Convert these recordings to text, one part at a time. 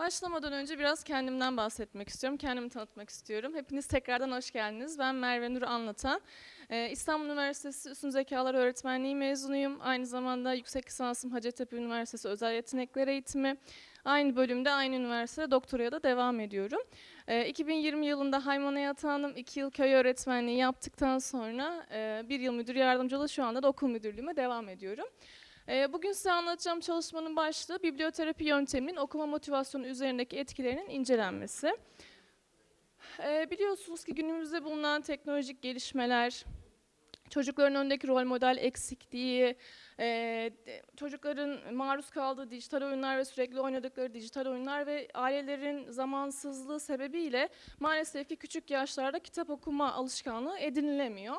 Başlamadan önce biraz kendimden bahsetmek istiyorum. Kendimi tanıtmak istiyorum. Hepiniz tekrardan hoş geldiniz. Ben Merve Nur Anlatan. Ee, İstanbul Üniversitesi Üstün Zekalar Öğretmenliği mezunuyum. Aynı zamanda yüksek lisansım Hacettepe Üniversitesi Özel Yetenekler Eğitimi. Aynı bölümde, aynı üniversitede doktoraya da devam ediyorum. Ee, 2020 yılında Haymana'ya atandım. 2 yıl köy öğretmenliği yaptıktan sonra e, bir yıl müdür yardımcılığı şu anda da okul müdürlüğüme devam ediyorum. Ee, Bugün size anlatacağım çalışmanın başlığı biblioterapi yönteminin okuma motivasyonu üzerindeki etkilerinin incelenmesi. Ee, Biliyorsunuz ki günümüzde bulunan teknolojik gelişmeler, çocukların önündeki rol model eksikliği, e, de- çocukların maruz kaldığı dijital oyunlar ve sürekli oynadıkları dijital oyunlar ve ailelerin zamansızlığı sebebiyle maalesef ki küçük yaşlarda kitap okuma alışkanlığı edinilemiyor.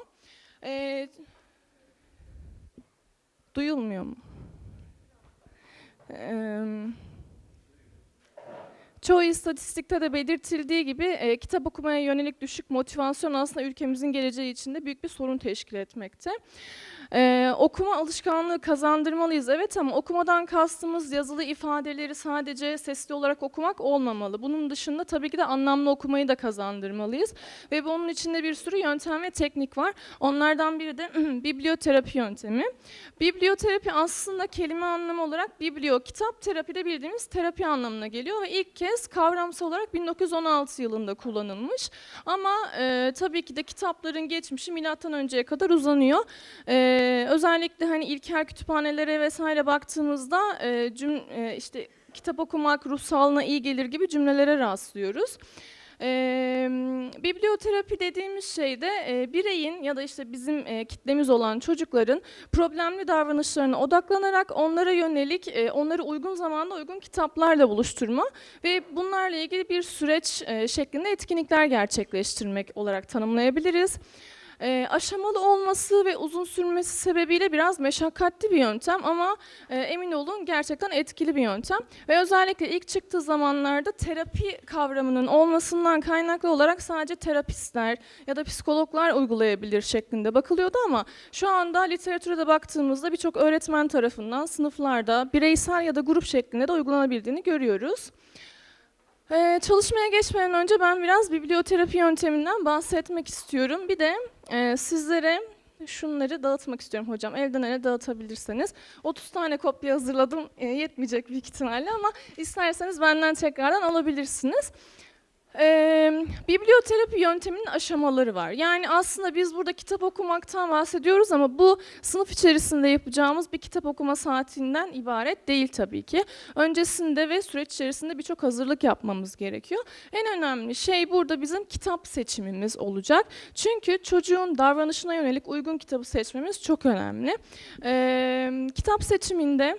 Duyulmuyor mu? Çoğu istatistikte de belirtildiği gibi e, kitap okumaya yönelik düşük motivasyon aslında ülkemizin geleceği için de büyük bir sorun teşkil etmekte. Eee, okuma alışkanlığı kazandırmalıyız evet ama okumadan kastımız yazılı ifadeleri sadece sesli olarak okumak olmamalı. Bunun dışında tabii ki de anlamlı okumayı da kazandırmalıyız ve bunun içinde bir sürü yöntem ve teknik var. Onlardan biri de biblioterapi yöntemi. Biblioterapi aslında kelime anlamı olarak biblio, kitap terapide bildiğimiz terapi anlamına geliyor ve ilk kez kavramsal olarak 1916 yılında kullanılmış. Ama e, tabii ki de kitapların geçmişi milattan önceye kadar uzanıyor. E, özellikle hani ilkel kütüphanelere vesaire baktığımızda e, cüm, e, işte kitap okumak ruh sağlığına iyi gelir gibi cümlelere rastlıyoruz. Ee, biblioterapi dediğimiz şey de e, bireyin ya da işte bizim e, kitlemiz olan çocukların problemli davranışlarına odaklanarak onlara yönelik, e, onları uygun zamanda uygun kitaplarla buluşturma ve bunlarla ilgili bir süreç e, şeklinde etkinlikler gerçekleştirmek olarak tanımlayabiliriz. E, aşamalı olması ve uzun sürmesi sebebiyle biraz meşakkatli bir yöntem ama e, emin olun gerçekten etkili bir yöntem. Ve özellikle ilk çıktığı zamanlarda terapi kavramının olmasından kaynaklı olarak sadece terapistler ya da psikologlar uygulayabilir şeklinde bakılıyordu ama şu anda literatüre de baktığımızda birçok öğretmen tarafından sınıflarda bireysel ya da grup şeklinde de uygulanabildiğini görüyoruz. Ee, çalışmaya geçmeden önce ben biraz biblioterapi yönteminden bahsetmek istiyorum. Bir de e, sizlere şunları dağıtmak istiyorum hocam. Elden ele dağıtabilirseniz. 30 tane kopya hazırladım. E, yetmeyecek büyük ihtimalle ama isterseniz benden tekrardan alabilirsiniz. Ee, biblioterapi yönteminin aşamaları var. Yani aslında biz burada kitap okumaktan bahsediyoruz ama bu sınıf içerisinde yapacağımız bir kitap okuma saatinden ibaret değil tabii ki. Öncesinde ve süreç içerisinde birçok hazırlık yapmamız gerekiyor. En önemli şey burada bizim kitap seçimimiz olacak. Çünkü çocuğun davranışına yönelik uygun kitabı seçmemiz çok önemli. Ee, kitap seçiminde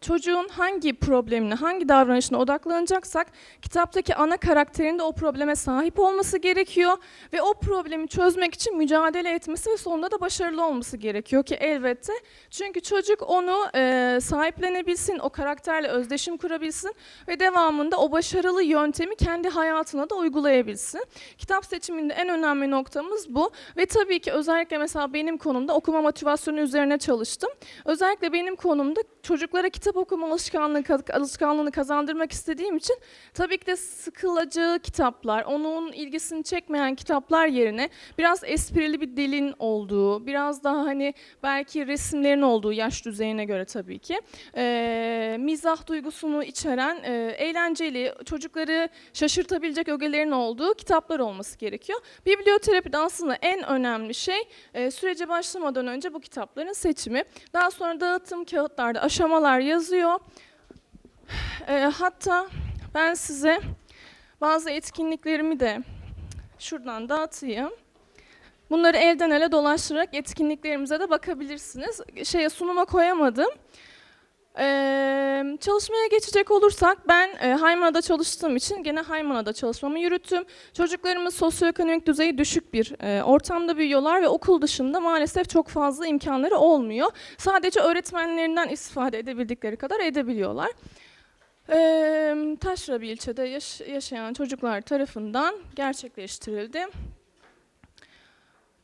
çocuğun hangi problemine, hangi davranışına odaklanacaksak kitaptaki ana karakterin de o probleme sahip olması gerekiyor ve o problemi çözmek için mücadele etmesi ve sonunda da başarılı olması gerekiyor ki elbette. Çünkü çocuk onu e, sahiplenebilsin, o karakterle özdeşim kurabilsin ve devamında o başarılı yöntemi kendi hayatına da uygulayabilsin. Kitap seçiminde en önemli noktamız bu ve tabii ki özellikle mesela benim konumda okuma motivasyonu üzerine çalıştım. Özellikle benim konumda çocuklara kitap okuma alışkanlığı, alışkanlığını kazandırmak istediğim için tabii ki de sıkılacağı kitaplar, onun ilgisini çekmeyen kitaplar yerine biraz esprili bir dilin olduğu, biraz daha hani belki resimlerin olduğu yaş düzeyine göre tabii ki eee, mizah duygusunu içeren eee, eğlenceli, çocukları şaşırtabilecek ögelerin olduğu kitaplar olması gerekiyor. Biblioterapide aslında en önemli şey eee, sürece başlamadan önce bu kitapların seçimi. Daha sonra dağıtım kağıtlarda aşamalar yazıyor. Eee, hatta ben size bazı etkinliklerimi de şuradan dağıtayım. Bunları elden ele dolaştırarak etkinliklerimize de bakabilirsiniz. Şeye sunuma koyamadım. Ee, çalışmaya geçecek olursak ben e, Haymana'da çalıştığım için gene Haymana'da çalışmamı yürüttüm. Çocuklarımız sosyoekonomik düzeyi düşük bir e, ortamda büyüyorlar ve okul dışında maalesef çok fazla imkanları olmuyor. Sadece öğretmenlerinden istifade edebildikleri kadar edebiliyorlar. Ee, Taşra bir ilçede yaş- yaşayan çocuklar tarafından gerçekleştirildi.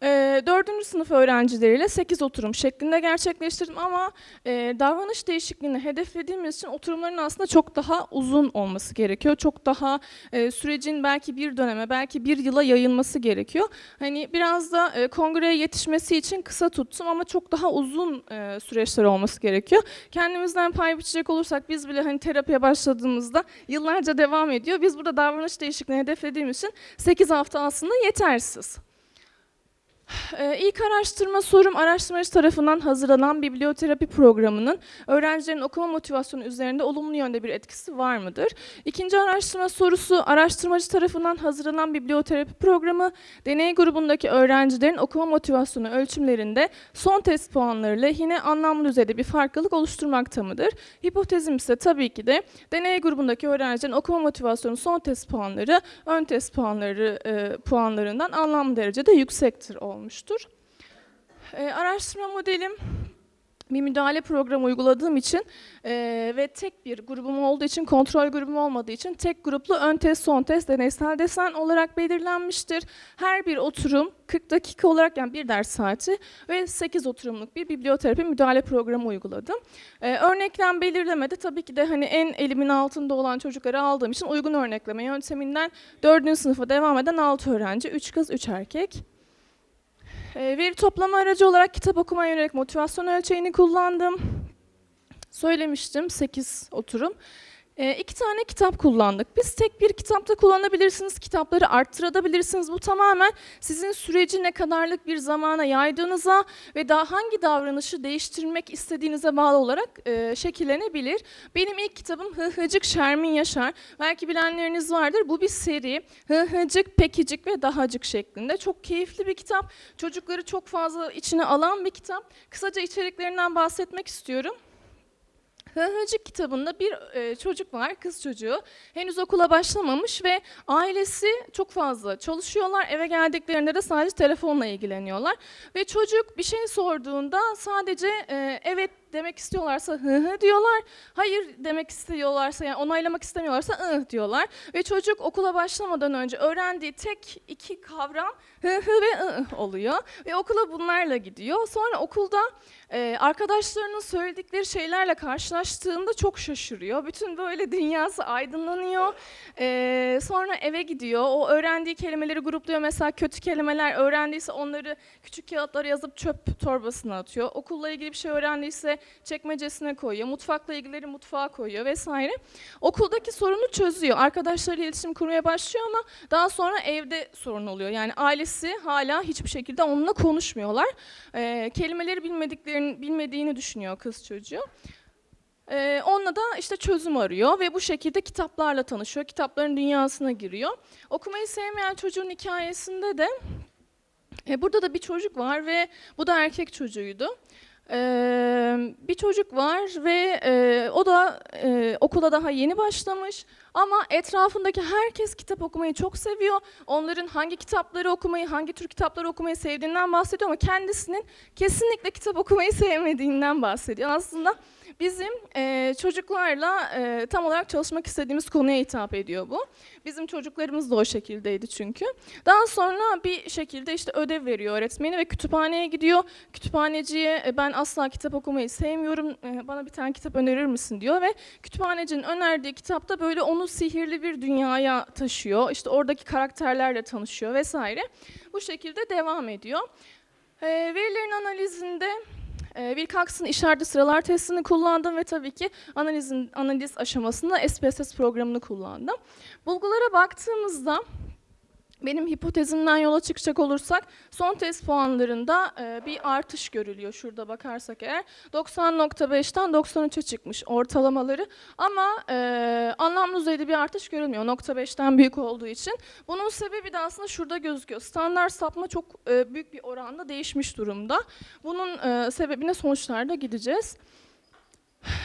Ee, dördüncü sınıf öğrencileriyle 8 oturum şeklinde gerçekleştirdim ama e, davranış değişikliğini hedeflediğimiz için oturumların aslında çok daha uzun olması gerekiyor. Çok daha e, sürecin belki bir döneme, belki bir yıla yayılması gerekiyor. Hani biraz da e, kongreye yetişmesi için kısa tuttum ama çok daha uzun süreçler olması gerekiyor. Kendimizden pay biçecek olursak biz bile hani terapiye başladığımızda yıllarca devam ediyor. Biz burada davranış değişikliğini hedeflediğimiz için 8 hafta aslında yetersiz. Ee, İlk araştırma sorum araştırmacı tarafından hazırlanan biblioterapi programının öğrencilerin okuma motivasyonu üzerinde olumlu yönde bir etkisi var mıdır? İkinci araştırma sorusu araştırmacı tarafından hazırlanan biblioterapi programı deney grubundaki öğrencilerin okuma motivasyonu ölçümlerinde son test puanları lehine anlamlı düzeyde bir farklılık oluşturmakta mıdır? Hipotezim ise tabii ki de deney grubundaki öğrencilerin okuma motivasyonu son test puanları ön test puanları e, puanlarından anlamlı derecede yüksektir olmuştur. E, araştırma modelim bir müdahale programı uyguladığım için e, ve tek bir grubum olduğu için, kontrol grubum olmadığı için tek gruplu ön test, son test, deneysel desen olarak belirlenmiştir. Her bir oturum 40 dakika olarak yani bir ders saati ve 8 oturumluk bir biblioterapi müdahale programı uyguladım. Ee, örneklem belirlemede tabii ki de hani en elimin altında olan çocukları aldığım için uygun örnekleme yönteminden 4. sınıfa devam eden 6 öğrenci, 3 kız, 3 erkek. Ee, veri toplama aracı olarak kitap okumaya yönelik motivasyon ölçeğini kullandım. Söylemiştim 8 oturum. E, iki tane kitap kullandık. Biz tek bir kitapta kullanabilirsiniz, kitapları arttırabilirsiniz. Bu tamamen sizin süreci ne kadarlık bir zamana yaydığınıza ve daha hangi davranışı değiştirmek istediğinize bağlı olarak e, şekillenebilir. Benim ilk kitabım Hıhıcık Şermin Yaşar. Belki bilenleriniz vardır. Bu bir seri. Hıhıcık, Pekicik ve Dahacık şeklinde. Çok keyifli bir kitap. Çocukları çok fazla içine alan bir kitap. Kısaca içeriklerinden bahsetmek istiyorum. Hıhıcık kitabında bir e, çocuk var, kız çocuğu. Henüz okula başlamamış ve ailesi çok fazla çalışıyorlar. Eve geldiklerinde de sadece telefonla ilgileniyorlar. Ve çocuk bir şey sorduğunda sadece e, evet demek istiyorlarsa hı hı diyorlar. Hayır demek istiyorlarsa yani onaylamak istemiyorlarsa ıh diyorlar. Ve çocuk okula başlamadan önce öğrendiği tek iki kavram hı hı ve ıh oluyor. Ve okula bunlarla gidiyor. Sonra okulda e, arkadaşlarının söyledikleri şeylerle karşılaştığında çok şaşırıyor. Bütün böyle dünyası aydınlanıyor. E, sonra eve gidiyor. O öğrendiği kelimeleri grupluyor. Mesela kötü kelimeler öğrendiyse onları küçük kağıtlara yazıp çöp torbasına atıyor. Okulla ilgili bir şey öğrendiyse çekmecesine koyuyor. Mutfakla ilgileri mutfağa koyuyor vesaire. Okuldaki sorunu çözüyor. Arkadaşlarıyla iletişim kurmaya başlıyor ama daha sonra evde sorun oluyor. Yani ailesi hala hiçbir şekilde onunla konuşmuyorlar. Ee, kelimeleri bilmediklerini bilmediğini düşünüyor kız çocuğu. Ee, onunla da işte çözüm arıyor ve bu şekilde kitaplarla tanışıyor. Kitapların dünyasına giriyor. Okumayı sevmeyen çocuğun hikayesinde de e, burada da bir çocuk var ve bu da erkek çocuğuydu. Ee, bir çocuk var ve e, o da e, okula daha yeni başlamış ama etrafındaki herkes kitap okumayı çok seviyor. Onların hangi kitapları okumayı, hangi tür kitapları okumayı sevdiğinden bahsediyor ama kendisinin kesinlikle kitap okumayı sevmediğinden bahsediyor. Aslında bizim e, çocuklarla e, tam olarak çalışmak istediğimiz konuya hitap ediyor bu. Bizim çocuklarımız da o şekildeydi çünkü. Daha sonra bir şekilde işte ödev veriyor öğretmeni ve kütüphaneye gidiyor. Kütüphaneciye e, ben asla kitap okumayı sevmiyorum, e, bana bir tane kitap önerir misin diyor ve kütüphanecinin önerdiği kitapta böyle onu sihirli bir dünyaya taşıyor. İşte oradaki karakterlerle tanışıyor vesaire. Bu şekilde devam ediyor. E, verilerin analizinde Wilcox'ın işaretli sıralar testini kullandım ve tabii ki analizin analiz aşamasında SPSS programını kullandım. Bulgulara baktığımızda benim hipotezimden yola çıkacak olursak son test puanlarında e, bir artış görülüyor şurada bakarsak eğer. 90.5'ten 93'e çıkmış ortalamaları ama e, anlamlı düzeyde bir artış görülmüyor nokta 5'ten büyük olduğu için. Bunun sebebi de aslında şurada gözüküyor. Standart sapma çok e, büyük bir oranda değişmiş durumda. Bunun e, sebebine sonuçlarda gideceğiz.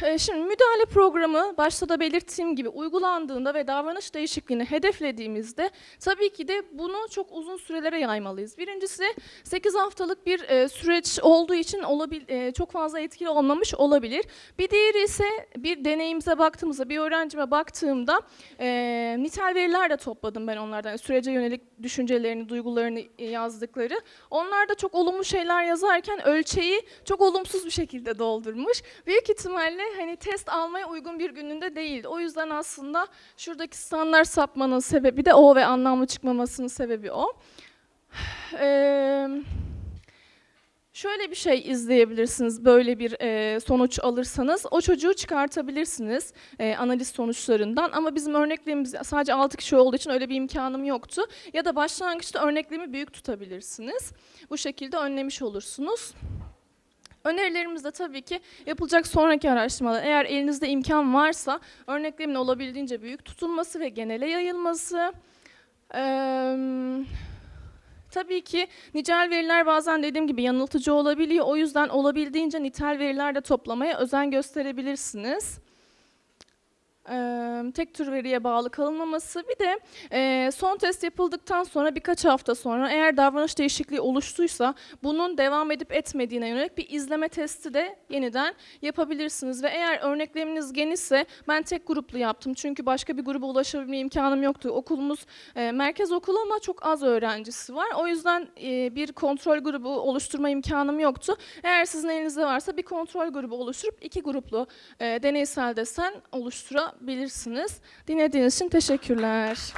Ee, Şimdi müdahale programı başta da belirttiğim gibi uygulandığında ve davranış değişikliğini hedeflediğimizde tabii ki de bunu çok uzun sürelere yaymalıyız. Birincisi 8 haftalık bir e, süreç olduğu için e, çok fazla etkili olmamış olabilir. Bir diğeri ise bir deneyimize baktığımızda, bir öğrencime baktığımda e, nitel veriler de topladım ben onlardan. Sürece yönelik düşüncelerini, duygularını yazdıkları. Onlar da çok olumlu şeyler yazarken ölçeği çok olumsuz bir şekilde doldurmuş. Büyük ihtimalle hani test almaya uygun bir gününde değildi. O yüzden aslında şuradaki standart sapmanın sebebi de o ve anlamlı çıkmamasının sebebi o. Eee Şöyle bir şey izleyebilirsiniz böyle bir e, sonuç alırsanız. O çocuğu çıkartabilirsiniz e, analiz sonuçlarından ama bizim örneklerimiz sadece 6 kişi olduğu için öyle bir imkanım yoktu. Ya da başlangıçta örneklemi büyük tutabilirsiniz. Bu şekilde önlemiş olursunuz. Önerilerimiz de tabii ki yapılacak sonraki araştırmalar. Eğer elinizde imkan varsa örneklemin olabildiğince büyük tutulması ve genele yayılması. Eee Tabii ki nicel veriler bazen dediğim gibi yanıltıcı olabiliyor. O yüzden olabildiğince nitel veriler de toplamaya özen gösterebilirsiniz. Ee, tek tür veriye bağlı kalınmaması. Bir de e, son test yapıldıktan sonra birkaç hafta sonra eğer davranış değişikliği oluştuysa bunun devam edip etmediğine yönelik bir izleme testi de yeniden yapabilirsiniz. Ve eğer örnekleminiz genişse ben tek gruplu yaptım. Çünkü başka bir gruba ulaşabilme imkanım yoktu. Okulumuz e, merkez okul ama çok az öğrencisi var. O yüzden e, bir kontrol grubu oluşturma imkanım yoktu. Eğer sizin elinizde varsa bir kontrol grubu oluşturup iki gruplu e, deneysel desen oluşturabilirsiniz. Dinlediğiniz için teşekkürler.